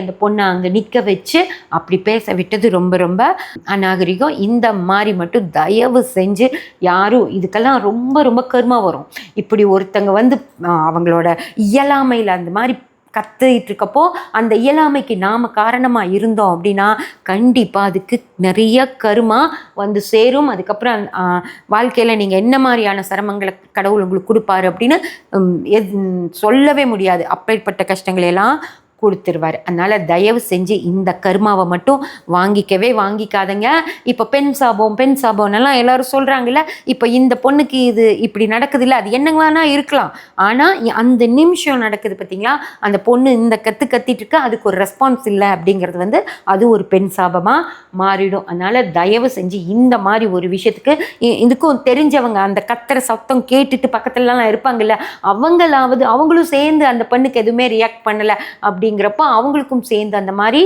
அந்த பொண்ணை அங்கே நிற்க வச்சு அப்படி பேச விட்டது ரொம்ப ரொம்ப அநாகரிகம். இந்த மாதிரி மட்டும் தயவு செஞ்சு யாரும் இதுக்கெல்லாம் ரொம்ப ரொம்ப கருமா வரும். இப்படி ஒருத்தங்க வந்து அவங்களோட இயலாமையில் அந்த மாதிரி கத்துக்கிட்டு இருக்கப்போ அந்த இயலாமைக்கு நாம் காரணமாக இருந்தோம் அப்படின்னா கண்டிப்பாக அதுக்கு நிறைய கருமா வந்து சேரும். அதுக்கப்புறம் வாழ்க்கையில் நீங்கள் என்ன மாதிரியான சிரமங்களை கடவுள் உங்களுக்கு கொடுப்பாரு அப்படின்னு உம், சொல்லவே முடியாது. அப்பேற்பட்ட கஷ்டங்களை எல்லாம் கொடுத்துருவார். அதனால் தயவு செஞ்சு இந்த கருமாவை மட்டும் வாங்கிக்கவே வாங்கிக்காதங்க. இப்போ பெண் சாபம் பெண் சாபம்னெல்லாம் எல்லாரும் சொல்கிறாங்கல்ல இப்போ இந்த பொண்ணுக்கு இது இப்படி நடக்குது இல்லை அது என்ன வேணா இருக்கலாம். ஆனால் அந்த நிமிஷம் நடக்குது பார்த்தீங்களா அந்த பொண்ணு இந்த கற்று கத்திட்டு அதுக்கு ஒரு ரெஸ்பான்ஸ் இல்லை அப்படிங்கிறது வந்து அது ஒரு பெண் சாபமாக மாறிடும். அதனால் தயவு செஞ்சு இந்த மாதிரி ஒரு விஷயத்துக்கு இ- இதுக்கும் தெரிஞ்சவங்க அந்த கத்துற சத்தம் கேட்டுட்டு பக்கத்துலலாம் இருப்பாங்கல்ல அவங்களாவது அவங்களும் சேர்ந்து அந்த பெண்ணுக்கு எதுவுமே ரியாக்ட் பண்ணலை அப்படி அப்படிங்கிறப்ப அவங்களுக்கும் சேர்ந்து அந்த மாதிரி